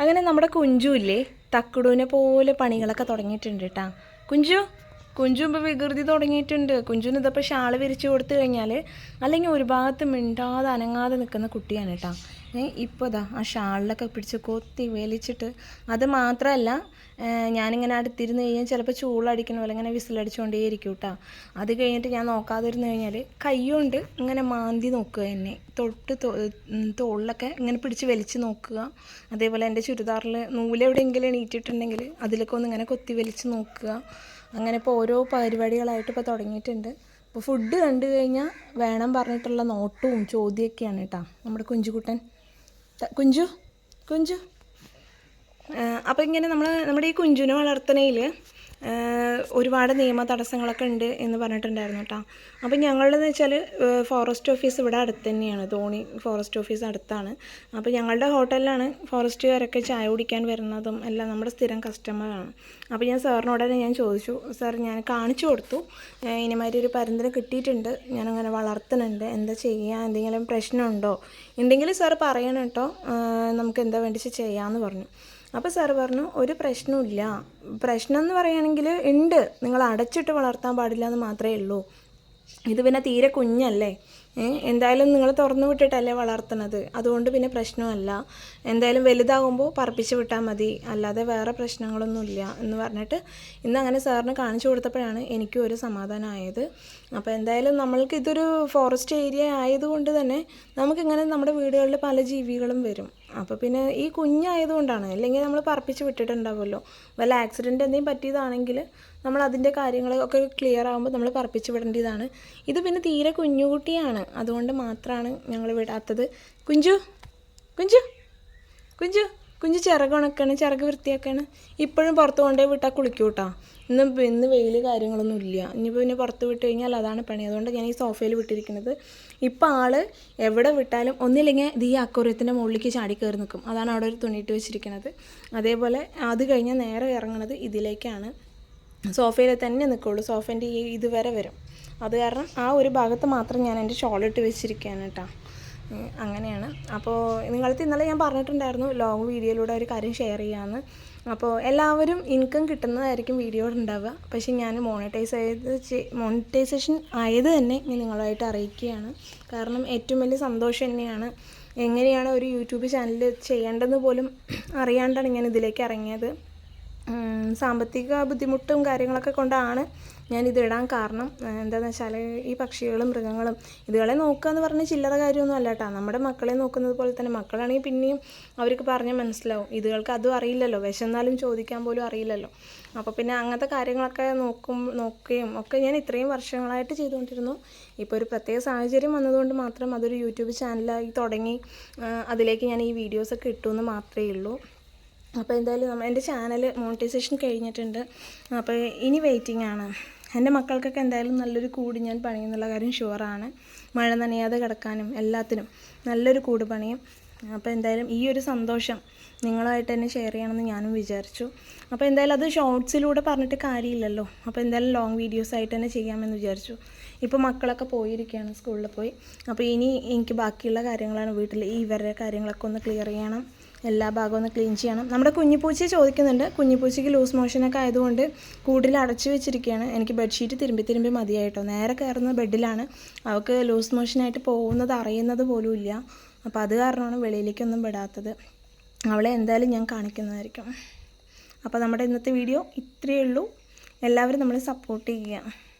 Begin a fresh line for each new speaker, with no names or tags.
അങ്ങനെ നമ്മുടെ കുഞ്ചു ഇല്ലേ തക്കുടൂനെ പോലെ പണികളൊക്കെ തുടങ്ങിയിട്ടുണ്ട് കേട്ടാ കുഞ്ചു കുഞ്ചു ഇപ്പോൾ വികൃതി തുടങ്ങിയിട്ടുണ്ട്. കുഞ്ചുവിന് ഇതിപ്പോൾ ഷാൾ വിരിച്ചു കൊടുത്തു കഴിഞ്ഞാൽ അല്ലെങ്കിൽ ഒരു ഭാഗത്ത് മിണ്ടാതെ അനങ്ങാതെ നിൽക്കുന്ന കുട്ടിയാണ് കേട്ടാ ഇപ്പോൾ ഇതാ ആ ഷാളിലൊക്കെ പിടിച്ച് കൊത്തി വലിച്ചിട്ട് അത് മാത്രമല്ല ഞാനിങ്ങനെ അടുത്തിരുന്ന് കഴിഞ്ഞാൽ ചിലപ്പോൾ ചൂളടിക്കണ പോലെ ഇങ്ങനെ വിസിലടിച്ചുകൊണ്ടേയിരിക്കും കേട്ടോ അത് കഴിഞ്ഞിട്ട് ഞാൻ നോക്കാതിരുന്ന് കഴിഞ്ഞാൽ കൈകൊണ്ട് ഇങ്ങനെ മാന്തി നോക്കുക എന്നെ. തൊട്ട് തോളിലൊക്കെ ഇങ്ങനെ പിടിച്ച് വലിച്ച് നോക്കുക. അതേപോലെ എന്റെ ചുരിദാറിൽ നൂലെവിടെയെങ്കിലും എണീറ്റിട്ടുണ്ടെങ്കിൽ അതിലൊക്കെ ഒന്ന് ഇങ്ങനെ കൊത്തി വലിച്ച് നോക്കുക. അങ്ങനെ ഇപ്പോൾ ഓരോ പരിപാടികളായിട്ട് ഇപ്പോൾ തുടങ്ങിയിട്ടുണ്ട്. അപ്പോൾ ഫുഡ് കണ്ടു കഴിഞ്ഞാൽ വേണം പറഞ്ഞിട്ടുള്ള നോട്ടവും ചോദ്യമൊക്കെയാണ് കേട്ടോ നമ്മുടെ കുഞ്ചുകുട്ടൻ കുഞ്ചു കുഞ്ചു. അപ്പോൾ ഇങ്ങനെ നമ്മൾ നമ്മുടെ ഈ കുഞ്ചുവിനെ വളർത്തണയിൽ ഒരുപാട് നിയമ തടസ്സങ്ങളൊക്കെ ഉണ്ട് എന്ന് പറഞ്ഞിട്ടുണ്ടായിരുന്നു കേട്ടോ അപ്പോൾ ഞങ്ങളുടെന്ന് വെച്ചാൽ ഫോറസ്റ്റ് ഓഫീസ് ഇവിടെ അടുത്ത് തന്നെയാണ്. ധോണി ഫോറസ്റ്റ് ഓഫീസ് അടുത്താണ്. അപ്പോൾ ഞങ്ങളുടെ ഹോട്ടലിലാണ് ഫോറസ്റ്റുകാരൊക്കെ ചായ കുടിക്കാൻ വരുന്നതും എല്ലാം നമ്മുടെ സ്ഥിരം കസ്റ്റമറാണ് അപ്പോൾ ഞാൻ സാറിനോട് തന്നെ ഞാൻ ചോദിച്ചു സാർ ഞാൻ കാണിച്ചു കൊടുത്തു. ഇനിമാതിരി ഒരു പരന്തിന് കിട്ടിയിട്ടുണ്ട്. ഞാനങ്ങനെ വളർത്തുന്നുണ്ട്. എന്താ ചെയ്യുക എന്തെങ്കിലും പ്രശ്നമുണ്ടോ? ഉണ്ടെങ്കിൽ സാർ പറയണം കേട്ടോ നമുക്ക് എന്താ വേണ്ടിച്ച് ചെയ്യാമെന്ന് പറഞ്ഞു. അപ്പോൾ സാറ് പറഞ്ഞു ഒരു പ്രശ്നമില്ല പ്രശ്നം എന്ന് പറയുകയാണെങ്കിൽ ഉണ്ട്. നിങ്ങൾ അടച്ചിട്ട് വളർത്താൻ പാടില്ല എന്ന് മാത്രമേ ഉള്ളൂ. ഇത് പിന്നെ തീരെ കുഞ്ഞല്ലേ? എന്തായാലും നിങ്ങൾ തുറന്നു വിട്ടിട്ടല്ലേ വളർത്തണത്. അതുകൊണ്ട് പിന്നെ പ്രശ്നമല്ല എന്തായാലും വലുതാകുമ്പോൾ പറപ്പിച്ച് വിട്ടാൽ മതി. അല്ലാതെ വേറെ പ്രശ്നങ്ങളൊന്നുമില്ല. എന്ന് പറഞ്ഞിട്ട് ഇന്ന് അങ്ങനെ സാറിന് കാണിച്ചു കൊടുത്തപ്പോഴാണ് എനിക്കും ഒരു സമാധാനമായത്. അപ്പോൾ എന്തായാലും നമ്മൾക്ക് ഇതൊരു ഫോറസ്റ്റ് ഏരിയ ആയതുകൊണ്ട് തന്നെ നമുക്കിങ്ങനെ നമ്മുടെ വീടുകളിൽ പല ജീവികളും വരും. അപ്പോൾ പിന്നെ ഈ കുഞ്ഞായതുകൊണ്ടാണ്. അല്ലെങ്കിൽ നമ്മൾ പറപ്പിച്ച് വിട്ടിട്ടുണ്ടാവുമല്ലോ. വല്ല ആക്സിഡന്റ് എന്തെങ്കിലും പറ്റിയതാണെങ്കിൽ നമ്മൾ അതിന്റെ കാര്യങ്ങളൊക്കെ ക്ലിയർ ആകുമ്പോൾ നമ്മൾ പറപ്പിച്ച് വിടേണ്ടതാണ്. ഇത് പിന്നെ തീരെ കുഞ്ഞുകുട്ടിയാണ്. അതുകൊണ്ട് മാത്രമാണ് ഞങ്ങൾ വിടാത്തത്. കുഞ്ചു കുഞ്ചു കുഞ്ചു. കുഞ്ചു ചിറക് ഉണക്കാണ് ചിറക് വൃത്തിയാക്കാണ്. ഇപ്പോഴും പുറത്ത് കൊണ്ടുപോയി വിട്ടാൽ കുളിക്കൂ കേട്ടോ ഇന്ന് ഇന്ന് വെയിൽ കാര്യങ്ങളൊന്നും ഇല്ല. ഇനിയിപ്പോൾ പിന്നെ പുറത്ത് വിട്ട് കഴിഞ്ഞാൽ അതാണ് പണി. അതുകൊണ്ട് ഞാൻ ഈ സോഫയിൽ വിട്ടിരിക്കുന്നത്. ഇപ്പം ആൾ എവിടെ വിട്ടാലും ഒന്നില്ലെങ്കിൽ ഇത് ഈ അക്കുറിയത്തിന്റെ മുകളിലേക്ക് ചാടി കയറി നിൽക്കും അതാണ് അവിടെ ഒരു തുണിയിട്ട് വെച്ചിരിക്കുന്നത്. അതേപോലെ അത് കഴിഞ്ഞാൽ നേരെ ഇറങ്ങുന്നത് ഇതിലേക്കാണ്. സോഫയിൽ തന്നെ നിൽക്കുള്ളൂ സോഫേന്റെ ഈ ഇതുവരെ വരും അത് കാരണം ആ ഒരു ഭാഗത്ത് മാത്രം ഞാൻ എന്റെ ഷോളിട്ട് വെച്ചിരിക്കുകയാണ് കേട്ടോ. അങ്ങനെയാണ്. അപ്പോൾ നിങ്ങൾക്ക് ഇന്നലെ ഞാൻ പറഞ്ഞിട്ടുണ്ടായിരുന്നു ലോങ് വീഡിയോയിലൂടെ ഒരു കാര്യം ഷെയർ ചെയ്യാമെന്ന് അപ്പോൾ എല്ലാവരും ഇൻകം കിട്ടുന്നതായിരിക്കും വീഡിയോ ഉണ്ടാവുക പക്ഷേ ഞാൻ മോണിറ്റൈസ് ചെയ്ത് മോണിറ്റൈസേഷൻ ആയത് തന്നെ ഞാൻ നിങ്ങളുമായിട്ട് അറിയിക്കുകയാണ്. കാരണം ഏറ്റവും വലിയ സന്തോഷം തന്നെയാണ് എങ്ങനെയാണ് ഒരു യൂട്യൂബ് ചാനൽ ചെയ്യേണ്ടതെന്ന് പോലും അറിയാണ്ടാണ് ഞാൻ ഇതിലേക്ക് ഇറങ്ങിയത്. സാമ്പത്തിക ബുദ്ധിമുട്ടും കാര്യങ്ങളൊക്കെ കൊണ്ടാണ് ഞാൻ ഇടാൻ കാരണം. എന്താണെന്ന് വെച്ചാൽ ഈ പക്ഷികളും മൃഗങ്ങളും ഇതുകളെ നോക്കുക എന്ന് പറഞ്ഞാൽ ചില്ലറ കാര്യമൊന്നും അല്ല കേട്ടോ നമ്മുടെ മക്കളെ നോക്കുന്നത് പോലെ തന്നെ മക്കളാണെങ്കിൽ പിന്നെയും അവർക്ക് പറഞ്ഞാൽ മനസ്സിലാവും. ഇതുകൾക്ക് അതും അറിയില്ലല്ലോ. വിശന്നാലും ചോദിക്കാൻ പോലും അറിയില്ലല്ലോ. അപ്പോൾ പിന്നെ അങ്ങനത്തെ കാര്യങ്ങളൊക്കെ നോക്കും നോക്കുകയും ഒക്കെ ഞാൻ ഇത്രയും വർഷങ്ങളായിട്ട് ചെയ്തുകൊണ്ടിരുന്നു. ഇപ്പോൾ ഒരു പ്രത്യേക സാഹചര്യം വന്നതുകൊണ്ട് മാത്രം അതൊരു യൂട്യൂബ് ചാനലായി തുടങ്ങി. അതിലേക്ക് ഞാൻ ഈ വീഡിയോസൊക്കെ ഇട്ടു എന്ന് മാത്രമേ ഉള്ളൂ. അപ്പോൾ എന്തായാലും നമ്മൾ എന്റെ ചാനൽ മോണിറ്റൈസേഷൻ കഴിഞ്ഞിട്ടുണ്ട്. അപ്പോൾ ഇനി വെയിറ്റിംഗ് ആണ്. എന്റെ മക്കൾക്കൊക്കെ എന്തായാലും നല്ലൊരു കൂട് ഞാൻ പണിയുന്നുള്ള കാര്യം ഷുവറാണ് മഴ നനയാതെ കിടക്കാനും എല്ലാത്തിനും നല്ലൊരു കൂട് പണിയും. അപ്പോൾ എന്തായാലും ഈ ഒരു സന്തോഷം നിങ്ങളായിട്ട് തന്നെ ഷെയർ ചെയ്യണമെന്ന് ഞാനും വിചാരിച്ചു. അപ്പോൾ എന്തായാലും അത് ഷോർട്സിലൂടെ പറഞ്ഞിട്ട് കാര്യമില്ലല്ലോ. അപ്പോൾ എന്തായാലും ലോങ് വീഡിയോസ് ആയിട്ട് തന്നെ ചെയ്യാമെന്ന് വിചാരിച്ചു. ഇപ്പോൾ മക്കളൊക്കെ പോയിരിക്കുകയാണ് സ്കൂളിൽ പോയി. അപ്പോൾ ഇനി എനിക്ക് ബാക്കിയുള്ള കാര്യങ്ങളാണ് വീട്ടിൽ ഈ ഇവരുടെ കാര്യങ്ങളൊക്കെ ഒന്ന് ക്ലിയർ ചെയ്യണം. എല്ലാ ഭാഗവും ഒന്ന് ക്ലീൻ ചെയ്യണം. നമ്മുടെ കുഞ്ഞിപ്പൂച്ചയെ ചോദിക്കുന്നുണ്ട് കുഞ്ഞിപ്പൂച്ചയ്ക്ക് ലൂസ് മോഷനൊക്കെ ആയതുകൊണ്ട് കൂട്ടിൽ അടച്ചു വെച്ചിരിക്കുകയാണ്. എനിക്ക് ബെഡ്ഷീറ്റ് തിരുമ്പി തിരുമ്പി മതിയായിട്ടോ? നേരെ കയറുന്ന ബെഡിലാണ്. അവൾക്ക് ലൂസ് മോഷനായിട്ട് പോകുന്നത് അറിയുന്നത് പോലും ഇല്ല. അപ്പോൾ അത് കാരണമാണ് വെളിയിലേക്കൊന്നും വിടാത്തത്. അവളെ എന്തായാലും ഞാൻ കാണിക്കുന്നതായിരിക്കും. അപ്പോൾ നമ്മുടെ ഇന്നത്തെ വീഡിയോ ഇത്രയേ ഉള്ളൂ. എല്ലാവരും നമ്മളെ സപ്പോർട്ട് ചെയ്യുക.